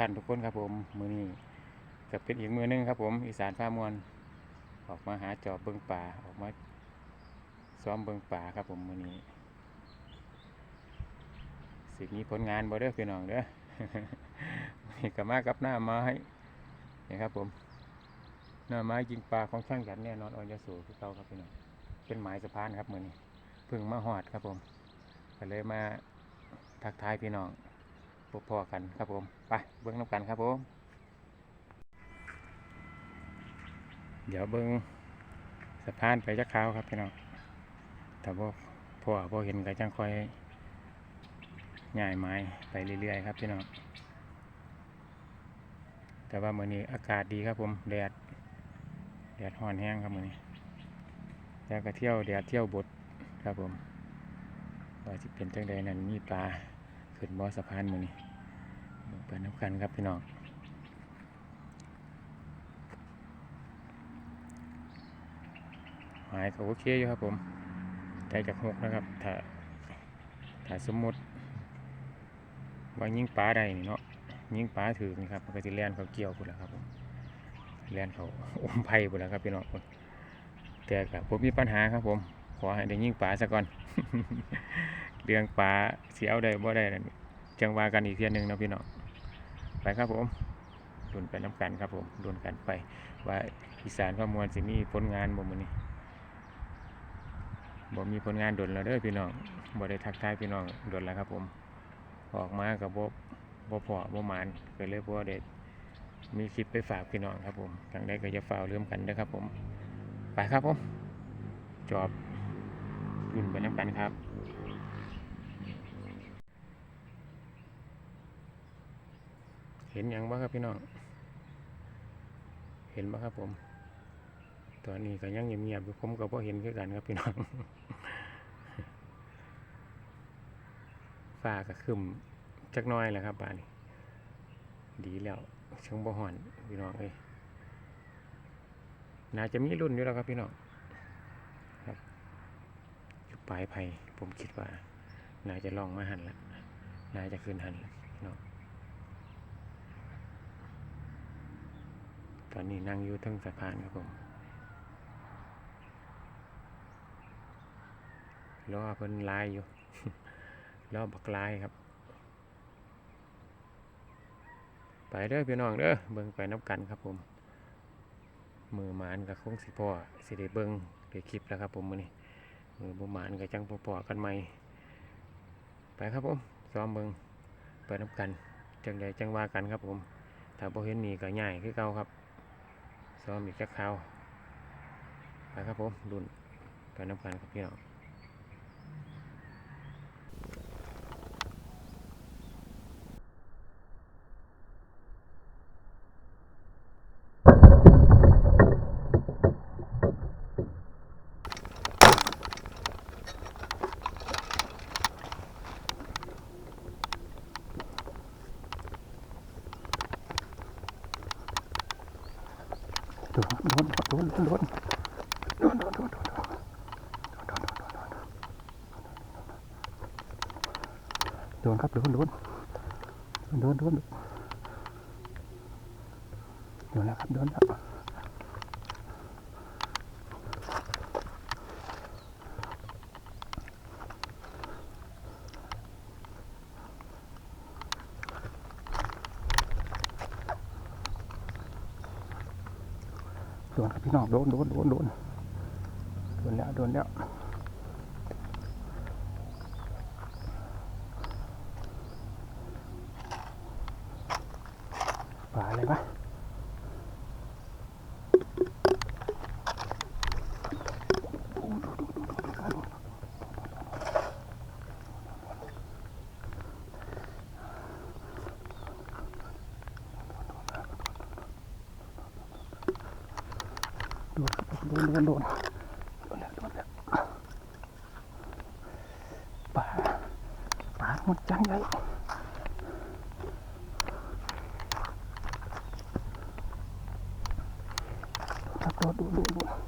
ท่านทุกคนครับผมมือนี้จะเป็นอีกมือนึงครับผมอีสานฟ้ามวลออกมาหาจอบเบิงป่าออกมาซ้อมเบิงป่าครับผมมือนี้สิ่งนี้ผลงานบอเด้อพี่น้องเด้อนี่กับมากับหน้าไม้เห็นครับผมหน้าไม้ยิงปลาของช่างหยันแน่นอนอ่อนยสูพี่เต้าครับพี่น้องเป็นหมายสะพานครับมือนี้พึ่งมาหอดครับผมก็เลยมาทักทายพี่น้อง พอๆกันครับผมไปเบิ้งน้ำกันครับผมเดี๋ยวเบิ้งสะพานไปจักขาวครับพี่น้องแต่ว่าพอพอเห็นก็จังค่อยง่ายไม้ไปเรื่อยๆครับพี่น้องแต่ว่าเมื่อนี้อากาศดีครับผมแดดแดดห่อนแห้งครับเมื่อนี้แล้วก็เที่ยวแดดเที่ยวบดครับผมว่าจะเป็นจังใดนั้นมีปลา ขึ้นบ่อสะพานมือนี่ไปนับกันครับพี่น้องหายก็โอเคอยู่ครับผมใจจากหกนะครับ ถ้าถ้าสมมติว่ายิงปลาได้เนาะยิงปลาถือนะครับมันก็จะแล่นเขาเกี่ยวพุ่แล้วครับผมแล่นเขาอมไผ่พุ่แล้วครับพี่น้องแต่กัผมมีปัญหาครับผม ขอให้ได้ยิงปลาซะก่อน เรื่องป้าเสียเได้บ่ได้จังวากันอีกเทียนหนึ่งนะพี่น้องไปครับผมดุนไปน้ำกันครับผมดุนกันไป ว่าอีสานข้อมวลสิมีผลงานบ่มือนี้บ่มีผลงานดนแล้วเด้อพี่น้องบ่ได้ทักทายพี่น้องดุนแล้วครับผม ออกมากับบ่บ่พอบ่หมานเกิดเลยบ่ได้มีคลิปไปฝากพี่น้องครับผมทางได้ก็จะฝาเริ่มกันนะครับผม ไปครับผม จอบดุนไปน้ำกันครับ เห็นยังบ้างครับพี่น้อง เห็นบ้างครับผม ตอนนี้ก็ยังเงียบๆผมก็พอเห็นคือกันครับพี่น้องฟ้าก็ขึ้นจักน้อยแหละครับบ้านี้ดีแล้วช่งบ่หอนพี่น้องเอ้ยน่าจะมีรุ่นอยู่แล้วครับพี่น้องครับอยู่ปลายไผ่ผมคิดว่า น่าจะลองมาหันละน่าจะขึ้นหันละพี่น้อง อนนี้นั่งอยู่ทั้งสะพานครับผมล้อเพิ่นลายอยู่ล้อบักลายครับ ไปเด้อพี่น้องเด้อเบิ่งไปนับกันครับผม มือหมานกับคงสิพ่อสิได้เบิ่งได้คลิปแล้วครับผมมื้อนี้มือบ่หมานกับจังพ่อพ่กันใหม่ไปครับผมซ้อมเบิ่งไปนับกันจังใดจังว่ากันครับผมถ้าบ่เห็นนี่ก็ญ่ขึ้นเก่าครับ ซ้อมอีกจักคราวไปครับผมรุ่นไปน้ำกันครับพี่น้อง ลุ้นลุ้นลุ้นลุ้นลุ้นลุ้นลุ้นครับลุ้นลุ้นลุ้นลุ้นลุ้นแล้วครับลุ้นครับ โดนครับพี่น้องโดนโดนโดนโดนโดนแล้วโดนแล้วปลาอะไรวะโดนครับ โดนโดนโดนโดนแล้วโดนแล้วปลาปลาหมดจังเลยครับโดดโดดโดดโดดโอ้โหเกี่ยวเกี่ยวโดนโดนโดนโดน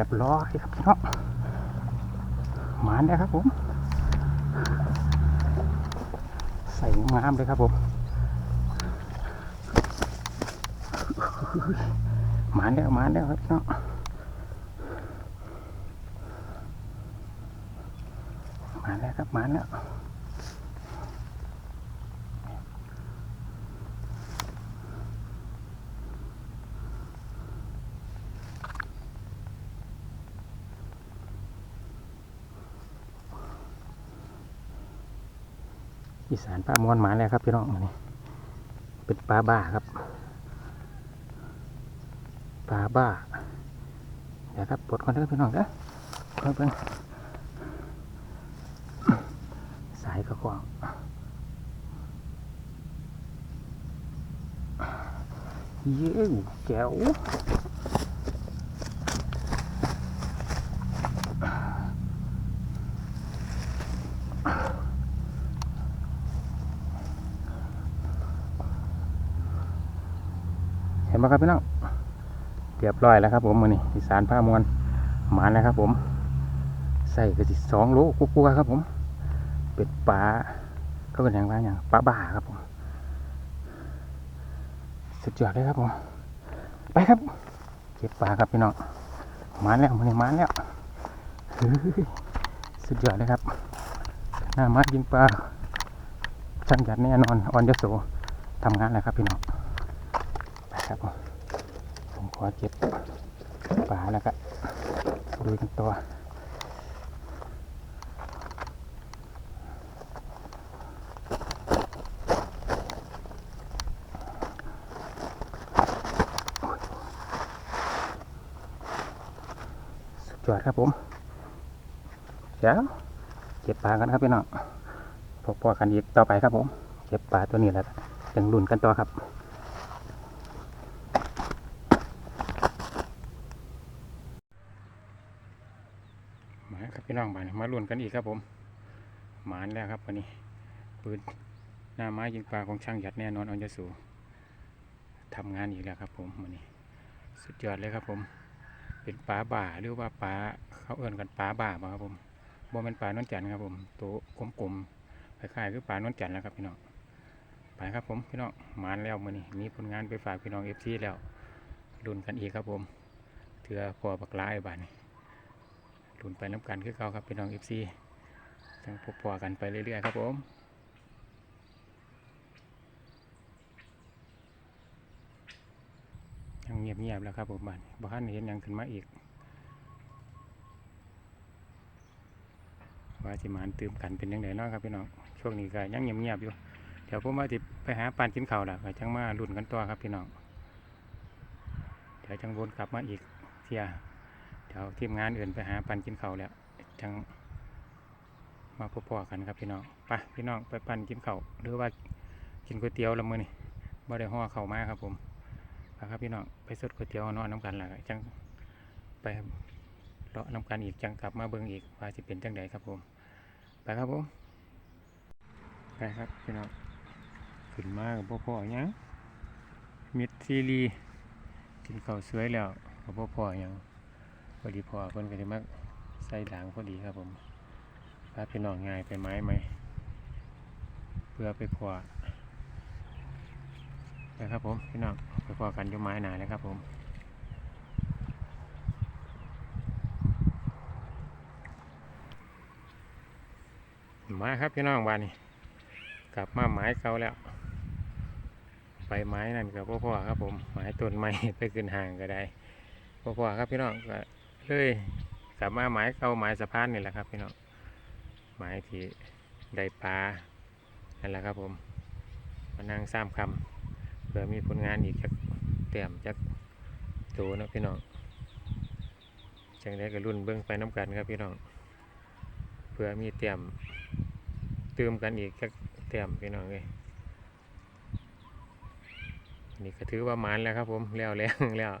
รียบร้อยครับพี่น้องหมานแล้ครับผม ใส่งามเลยครับผมหมานแล้วหมานแล้วครับพี่น้องหมานแล้วครับหมานแล้ว อีสานปลามวนหมาแล้วครับพี่น้องอันนี้เป็นปลาบ้าครับปลาบ้าเดี๋ยวครับปลดก่อนเด้อพี่น้องเด้อเพิ่งเพิ่งสายกระกวางเย้แก้ว ไหมครับพี่น้องเรียบร้อยแล้วครับผมมือนี่อีสานผ้ามวลหมาแล้วครับผม ใส่กระสิสองโลกุ๊กๆครับผม เป็ดปลาก็เป็นอย่างไรอย่างปลาบ่าครับผม สุดยอดเลยครับผม ไปครับ เก็บปลาครับพี่น้องหมานแล้วมือนี่หมานแล้วสุดยอดเลยครับหน้ามายิงปลาช่างหยัดแน่นอนออนยโสทำงานแล้วครับพี่น้อง ครับ ผมขอเก็บปลาแล้วก็ดูกันตัวสุดยอดครับผมเดี๋ยวเก็บปลากันครับพี่น้องพบพอกันอีกต่อไปครับผม เก็บปลาตัวนี้แล้วยังลุ่นกันต่อครับ มา ครับพี่น้องบ้านมาลุ้นกันอีกครับผม หมานแล้วครับวันนี้ปืนหน้าไม้ยิงปลาของช่างหยัดแน่นอนออนยสูทำงานอีกแล้วครับผมวันนี้ สุดยอดเลยครับผม เป็นปลาบ่าหรือว่าปลาเขาเอื่นกันปลาบ่าบ่ครับผมบ่เป็นปลานวลจันทร์ครับผมตัวกลมๆคล้ายๆคือปลานวลจันทร์แล้วครับพี่น้องไปครับผมพี่น้องหมานแล้วมื้อนี้มีผลงานไปฝากพี่น้องเอฟซีแล้วลุ้นกันอีกครับผมเถื่อพอบักลายบ้าดนี้ หลุนไปน้ำกันคือเขาครับพี่น้องเอฟซีจังพบพอกันไปเรื่อยๆครับผมยังเงียบๆแล้วครับผมบ้านบ้านเห็นยังขึ้นมาอีกว่าจิมานตื่มกันเป็นยังไงเนาะครับพี่น้องช่วงนี้ก็ยังเงียบๆอยู่เดี๋ยวผมว่าจะไปหาปานกินข้าวละก็จังมาลุ่นกันตัวครับพี่น้องเดี๋ยวจังวนกลับมาอีกเที่ย เดี๋ยวทีมงานอื่นไปหาปันกินเขาแล้วจังมาพบพอกันครับพี่น้องไปพี่น้องไปปันกินเขาหรือว่ากินก๋วยเตี๋ยวละมือนี่บ่ได้ห่อเข้ามาครับผมไปครับพี่น้องไปสดก๋วยเตี๋ยวนอนน้ำกันล่ะจังไปเลาะน้ำกันอีกจังกลับมาเบิ่งอีกว่าจะเป็นจังใดครับผมไปครับผมไปครับพี่น้องขึ้นมากับพ่อพ่อยังมิดซีรีส์กินข้าวสวยแล้วกับพ่อพ่อยัง พอดีพอเพิ่นก็จะมาใส่ด่างพอดีครับผมพาพี่น้องง่ายไปไม้ไหมเพื่อไปขวานะครับผมพี่น้องไปขวากันอยมไม้หนาเลยครับผมมาครับพี่น้องบ้านนี้กลับมาไม้เก่าแล้วไปไม้นั่นกับพ่อๆครับผมไม้ต้นไม้ไปขึ้นห่างก็ได้พ่อๆครับพี่น้องก็ เลยกลับมาหมายเก่าหมายสะพานนี่แหละครับพี่น้องหมายที่ได้ปลานั่นแหละครับผมมานั่งซ้ำคำเพื่อมีผลงานอีกจักเต็มจักโตนะพี่น้องจังได้ก็รุ่นเบื้องไปน้ำกันครับพี่น้องเพื่อมีเต็มเติมกันอีกจักเต็มพี่น้องเลยนี่ก็ถือว่ามานแล้วครับผมแล้วแล้วแล้ว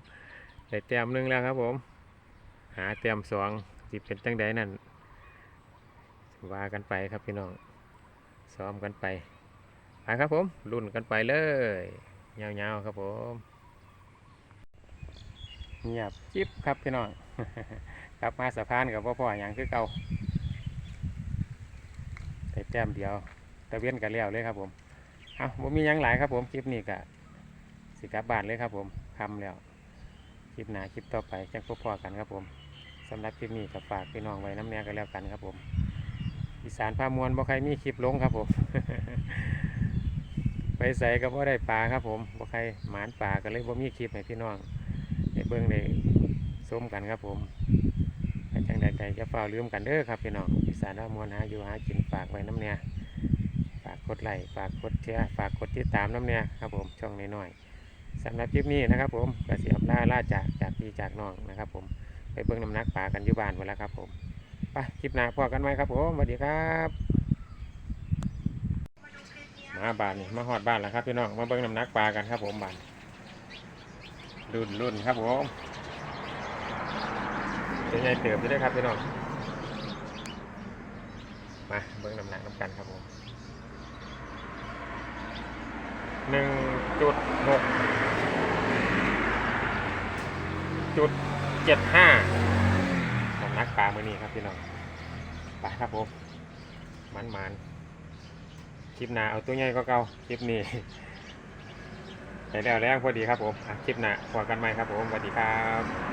ได้เต็มหนึงแล้วครับผม หาเตรียมสองสิเป็นจังใดนั่นว่ากันไปครับพี่น้องซ้อมกันไปไปครับผมรุ่นกันไปเลยยาวๆครับผมเงียบจิ๊บครับพี่น้องกลับมาสะพานกับพ่อพ่ออย่างคือเก่าแต่แต้มเดียวตะเวียนกันแล้วเลยครับผมเอาผมมียังหลายครับผมคลิปนี้กะสิกลับบานเลยครับผมคำแล้วคลิปหนาคลิปต่อไปจังพบพอกันครับผม สำหรับคลิปนี้ก็ฝากพี่น้องไว้น้ำแน่กันแล้วกันครับผม อีสานพามวลบ่ใครมีคลิปลงครับผม ไปใส่ก็บ่ได้ปลาครับผมบ่ใครหมานปลาก็เลยบ่มีคลิปให้พี่น้องได้เบิ่งได้ชมกันครับผมจังใดใจจะเฝ้าลืมกันเด้อครับพี่น้องอีสานพามวลหาอยู่หากินฝากไว้น้ำแน่ฝากกดไลค์ฝากกดแชร์ฝากกดติดตามน้ำแน่ครับผมช่องน้อยๆสำหรับคลิปนี้นะครับผมก็เสียบล่าล่าจากจากพี่จากน้องนะครับผม ไปเบิ่งน้ำหนักปลากันอยู่บ้านหมดแล้วครับผมไปคลิปหน้าพอกันไหมครับผมสวัสดีครับมาบ้านนี่มาหอดบ้านแล้วครับพี่น้องมาเบิ่งน้ำหนักปลากันครับผมบ้านรุ่นรุ่นครับผมเป็นไงเติบจะได้ครับพี่น้องมาเบิ่งน้ำหนักน้ำกันครับผมหนึ่งจุดหกจุด จ็ดห้าสำนักปลามือนี้ครับพี่น้องไปครับผมมันมันคลิปหนาเอาตัวใหญ่ก็เก่าคลิปนี้ไปแล้วแรงพอดีครับผมคลิปหนาพอกันไหมครับผมสวัสดีครับ